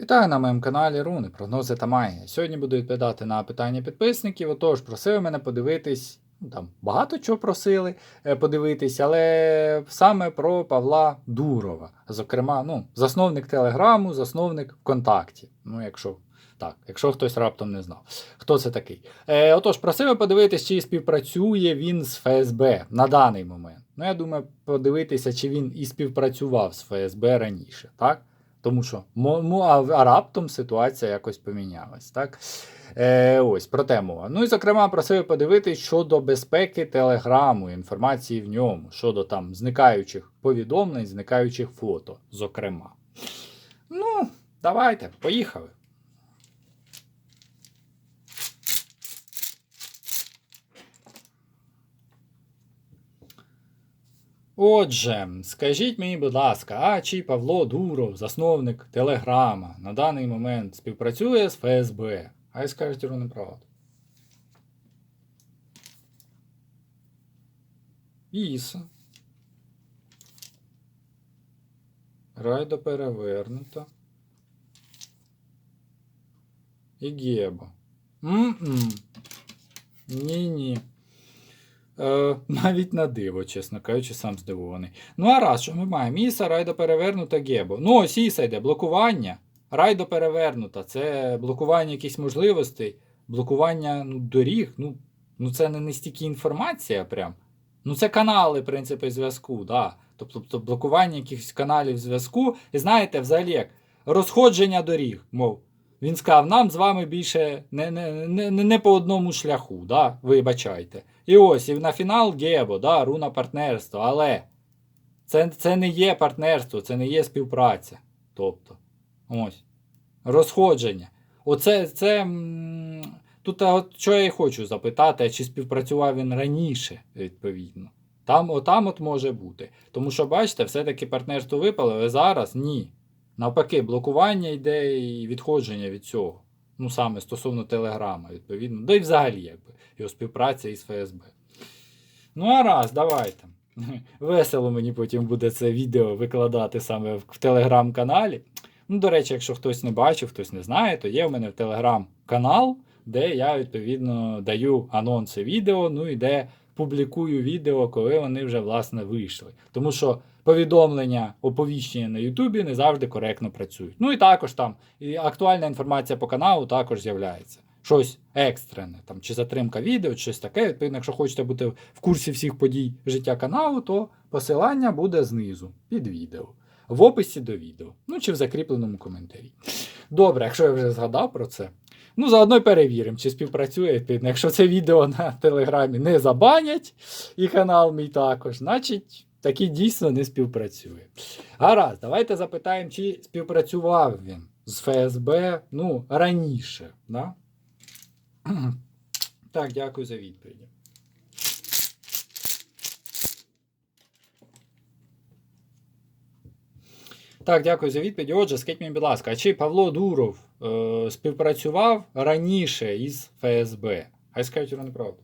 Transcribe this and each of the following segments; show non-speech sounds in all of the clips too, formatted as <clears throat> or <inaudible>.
Вітаю на моєму каналі Руни, прогнози та магія. Сьогодні буду відповідати на питання підписників. Отож, просили мене подивитись, ну там багато чого просили е, подивитись, але саме про Павла Дурова. Зокрема, ну, засновник Телеграму, засновник ВКонтакті. Ну, якщо так, якщо хтось раптом не знав, хто це такий. Е, отож, просили подивитись, чи співпрацює він з ФСБ на даний момент. Ну, я думаю, подивитися, чи він і співпрацював з ФСБ раніше, так? Тому що а, а раптом ситуація якось помінялась. Так? Е, ось про тему. Ну і зокрема просив подивитись щодо безпеки телеграму, інформації в ньому, щодо там зникаючих повідомлень, зникаючих фото, зокрема. Ну, давайте, поїхали. Отже, скажіть мені, будь ласка, а чи Павло Дуров, засновник Телеграма, на даний момент співпрацює з ФСБ? Хай скажуть його неправду. Іса. Райдо перевернуто. І Гебо. М-м. Ні-ні. Е, навіть на диво, чесно кажучи, сам здивований. Ну, а раз, що ми маємо? Іса, райдо перевернута, Гебо. Ну, ось Іса йде, блокування. Райдо перевернута. Це блокування якихось можливостей, блокування ну, доріг. Ну, ну це не, не стільки інформація прям. Ну, це канали, в принципі, зв'язку, да. Тобто, тобто блокування якихось каналів зв'язку. І знаєте, взагалі як розходження доріг, мов. Він сказав, нам з вами більше не, не, не, не по одному шляху, да? вибачайте. І ось, і на фінал Гебо, да, руна партнерства, але це, це не є партнерство, це не є співпраця. Тобто, ось. Розходження. Оце це. Тут от, що я і хочу запитати, чи співпрацював він раніше, відповідно. Там, отам от може бути. Тому що, бачите, все-таки партнерство випало, але зараз ні. Навпаки, блокування йде і відходження від цього. Ну, саме стосовно Телеграма, відповідно. Да і взагалі, якби, його співпраця із ФСБ. Ну, а раз, давайте. <laughs> Весело мені потім буде це відео викладати саме в телеграм-каналі. Ну, до речі, якщо хтось не бачив, хтось не знає, то є в мене в телеграм-канал, де я відповідно даю анонси відео, ну і де публікую відео, коли вони вже власне вийшли. Тому що повідомлення, оповіщення на Ютубі не завжди коректно працюють. Ну і також там і актуальна інформація по каналу також з'являється. Щось екстрене, там, чи затримка відео, чи щось таке. Відповідно, якщо хочете бути в курсі всіх подій життя каналу, то посилання буде знизу під відео, в описі до відео, ну чи в закріпленому коментарі. Добре, якщо я вже згадав про це. Ну, заодно перевіримо, чи співпрацює відповідно. Якщо це відео на телеграмі не забанять, і канал мій також, значить таки дійсно не співпрацює. Гаразд, давайте запитаємо, чи співпрацював він з ФСБ ну, раніше. Да? <clears throat> Так, дякую за відповіді. Так, дякую за відповідь. Отже, скажіть мені, будь ласка, а чи Павло Дуров е, співпрацював раніше із ФСБ? Хай скажуть його неправду.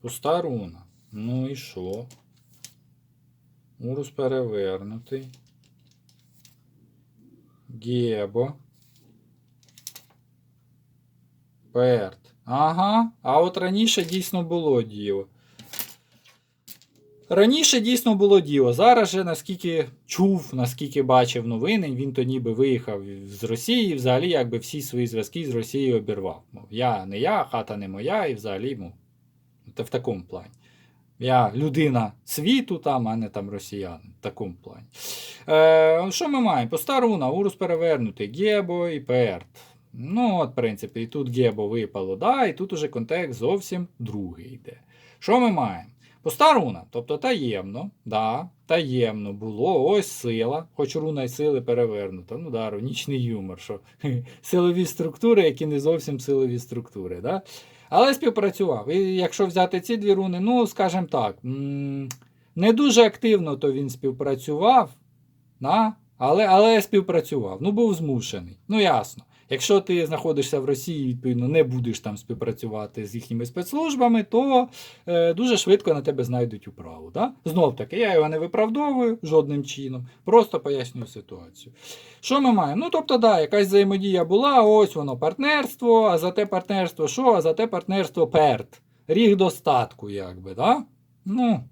Пуста руна. Ну і що? Урус перевернутий. Гебо. Перт. Ага. А от раніше дійсно було діло. Раніше дійсно було діло. Зараз же, наскільки чув, наскільки бачив новини, він то ніби виїхав з Росії, і взагалі якби всі свої зв'язки з Росією обірвав. Мов, я не я, хата не моя, і взагалі мов, в такому плані. Я людина світу, там, а не там росіяни. В такому плані. Е, що ми маємо? Постаруна, урус перевернутий, Гебо і Перт. Ну, от, в принципі, і тут Гебо випало, да, і тут уже контекст зовсім другий йде. Що ми маємо? Пуста руна, тобто таємно, да, таємно було, ось сила, хоч руна й сили перевернута. Ну да, іронічний юмор, що <laughs> силові структури, які не зовсім силові структури. Да? Але співпрацював. І якщо взяти ці дві руни, ну, скажімо так, не дуже активно то він співпрацював, да? але, але співпрацював. Ну, був змушений. Ну, ясно. Якщо ти знаходишся в Росії, відповідно, не будеш там співпрацювати з їхніми спецслужбами, то е, дуже швидко на тебе знайдуть управу. Да? Знов таки, я його не виправдовую жодним чином, просто пояснюю ситуацію. Що ми маємо? Ну, тобто, да, якась взаємодія була, ось воно партнерство, а за те партнерство що? А за те партнерство перт. Ріг достатку, якби, да? Ну.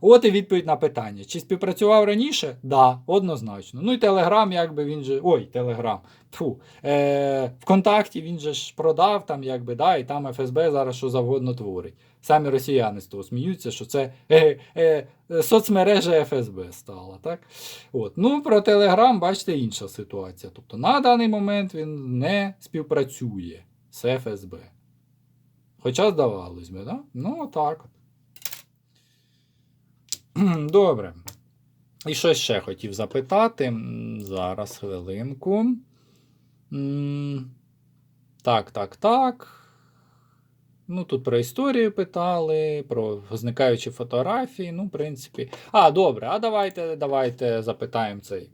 От і відповідь на питання. Чи співпрацював раніше? Да, однозначно. Ну і Телеграм, якби він же. Ой, Телеграм. Фу. Е, Вконтакті він же ж продав, там, якби, да, і там ФСБ зараз що завгодно творить. Самі росіяни з того сміються, що це е, е, соцмережа ФСБ стала. Так? От. Ну, про Телеграм, бачите, інша ситуація. Тобто на даний момент він не співпрацює з ФСБ. Хоча здавалось би, да? ну отак. Добре. І що ще хотів запитати. Зараз хвилинку. Так, так, так. Ну, тут про історію питали, про зникаючі фотографії. Ну, в принципі. А, добре, а давайте, давайте запитаємо цей.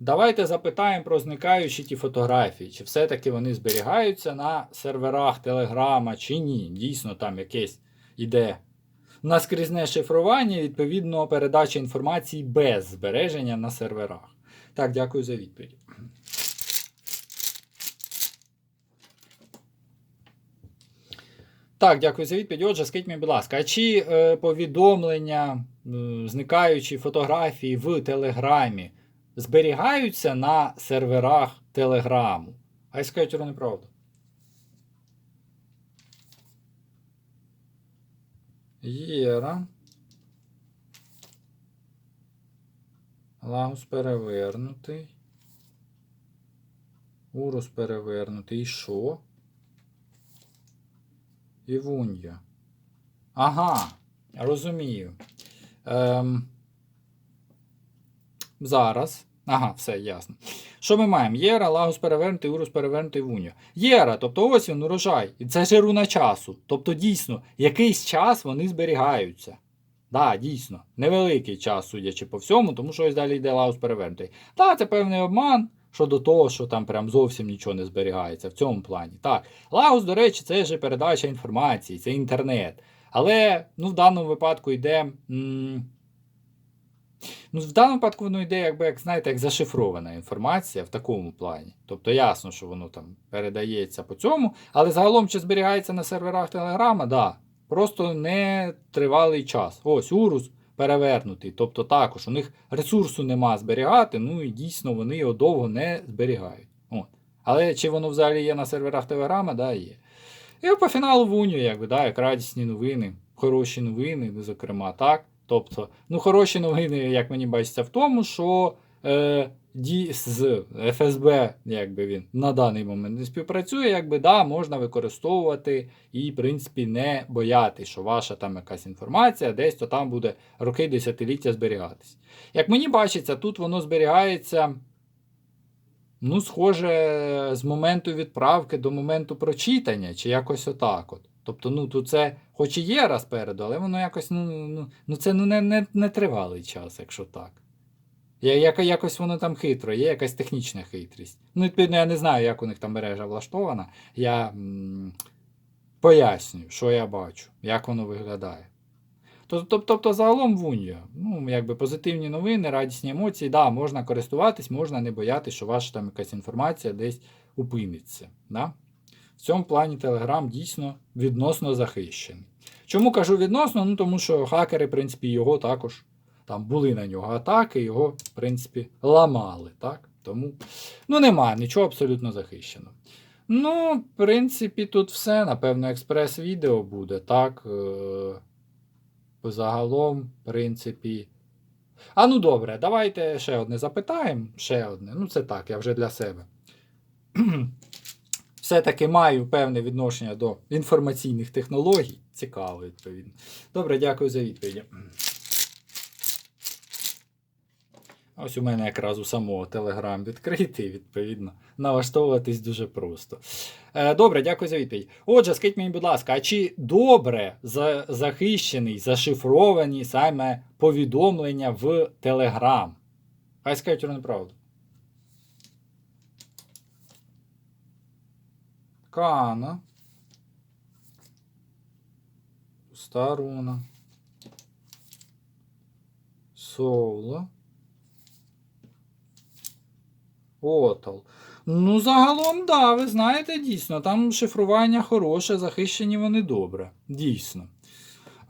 Давайте запитаємо про зникаючі ті фотографії. Чи все-таки вони зберігаються на серверах Телеграма, чи ні. Дійсно, там якесь іде наскрізне шифрування, відповідно, передача інформації без збереження на серверах. Так, дякую за відповідь. Так, дякую за відповідь. Отже, скажіть мені, будь ласка, а чи е, повідомлення, е, зникаючі фотографії в Телеграмі зберігаються на серверах Телеграму? А скажіть, що неправда. Єра. Лагус перевернутий. Урус перевернутий. І що? Івунья. Ага, розумію. Ем, зараз. Ага, все ясно. Що ми маємо? Єра, лагус перевернутий, урус перевернутий вуньо. Єра, тобто ось він урожай. І це ж руна часу. Тобто, дійсно, якийсь час вони зберігаються. Так, да, дійсно, невеликий час, судячи по всьому, тому що ось далі йде лагус перевернутий. Так, це певний обман щодо того, що там прям зовсім нічого не зберігається в цьому плані. Так, лагус, до речі, це ж передача інформації, це інтернет. Але ну, в даному випадку йде. М- Ну, в даному випадку воно йде, якби, як знаєте, як зашифрована інформація в такому плані. Тобто ясно, що воно там передається по цьому, але загалом чи зберігається на серверах Телеграма, да. Просто не тривалий час. Ось урус перевернутий. Тобто також у них ресурсу нема зберігати, ну і дійсно вони його довго не зберігають. От. Але чи воно взагалі є на серверах Телеграма, да, є. І по фіналу в Унію, якби, да, як радісні новини, хороші новини, зокрема, так. Тобто, ну, хороші новини, як мені бачиться, в тому, що е, ді, з ФСБ, якби він на даний момент не співпрацює, якби да, можна використовувати і, в принципі, не боятися, що ваша там якась інформація десь то там буде роки десятиліття зберігатись. Як мені бачиться, тут воно зберігається. Ну, схоже, з моменту відправки до моменту прочитання, чи якось отак. от. Тобто, ну, тут це хоч і є раз переду, але воно якось, ну, ну, ну це ну, не, не, не тривалий час, якщо так. Я, яка, якось воно там хитро, є якась технічна хитрість. Ну, відповідно, я не знаю, як у них там мережа влаштована. Я м, пояснюю, що я бачу, як воно виглядає. Тобто, тобто загалом в Унію, ну, якби позитивні новини, радісні емоції, да, можна користуватись, можна не боятися, що ваша там якась інформація десь упиниться. Да? В цьому плані Telegram дійсно відносно захищений. Чому кажу відносно? Ну тому що хакери, в принципі, його також там були на нього атаки, його, в принципі, ламали. так? Тому ну, немає нічого абсолютно захищеного. Ну, в принципі, тут все. Напевно, експрес-відео буде, так. Е- Загалом, в принципі. А ну добре, давайте ще одне запитаємо. Ще одне. Ну, це так, я вже для себе. Все-таки маю певне відношення до інформаційних технологій. Цікаво, відповідно. Добре, дякую за відповідь. Ось у мене якраз у самого Telegram відкритий, відповідно, налаштовуватись дуже просто. Е, Добре, дякую за відповідь. Отже, скажіть мені, будь ласка, а чи добре за, захищений, зашифровані саме повідомлення в Telegram? Хай скажуть неправду. Пуста руна. Соло. Отал. Ну, загалом, да, ви знаєте, дійсно, там шифрування хороше, захищені вони добре. Дійсно.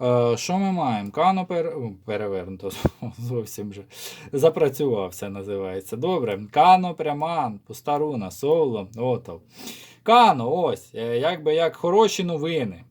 Е, що ми маємо? Кано пер... перевернуто <laughs> зовсім вже. Запрацювався, називається. Добре. Кано пряман, пуста руна, соло, отал. Кано, ось, е, якби як хороші новини.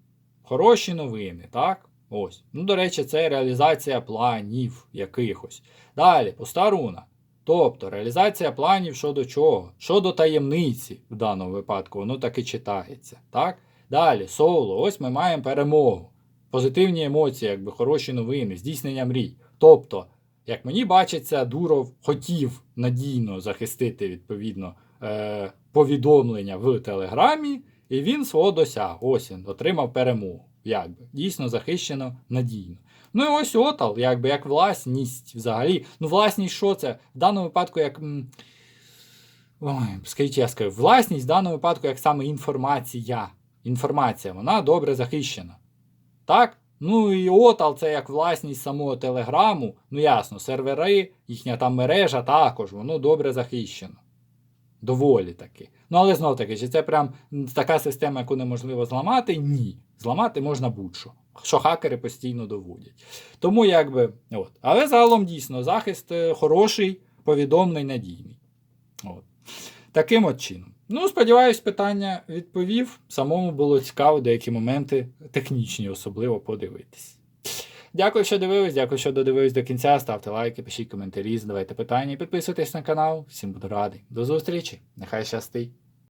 Хороші новини, так? Ось. Ну, до речі, це реалізація планів якихось. Далі, пуста руна. Тобто реалізація планів щодо чого? Щодо таємниці в даному випадку, воно так і читається. Так? Далі, соло, ось ми маємо перемогу. Позитивні емоції, якби хороші новини, здійснення мрій. Тобто, як мені бачиться, Дуров хотів надійно захистити відповідно е, повідомлення в Телеграмі, і він свого досяг. Ось він отримав перемогу. Якби. Дійсно захищено надійно. Ну і ось отал, якби як власність взагалі. Ну, власність що це? В даному випадку, як. Ой, скажіть, я скажу, власність в даному випадку, як саме інформація. Інформація, вона добре захищена. Так? Ну і отал це як власність самого телеграму. Ну ясно, сервери, їхня там мережа також, воно добре захищено. Доволі таки. Ну, але знов таки, чи це прям така система, яку неможливо зламати? Ні. Зламати можна будь-що. Що хакери постійно доводять. Тому якби. От. Але загалом дійсно захист е, хороший, повідомлений, надійний. От. Таким от чином. Ну, сподіваюсь, питання відповів. Самому було цікаво деякі моменти технічні, особливо подивитись. Дякую, що дивились, дякую, що додивились до кінця. Ставте лайки, пишіть коментарі, задавайте питання і підписуйтесь на канал. Всім буду радий. До зустрічі. Нехай щастить.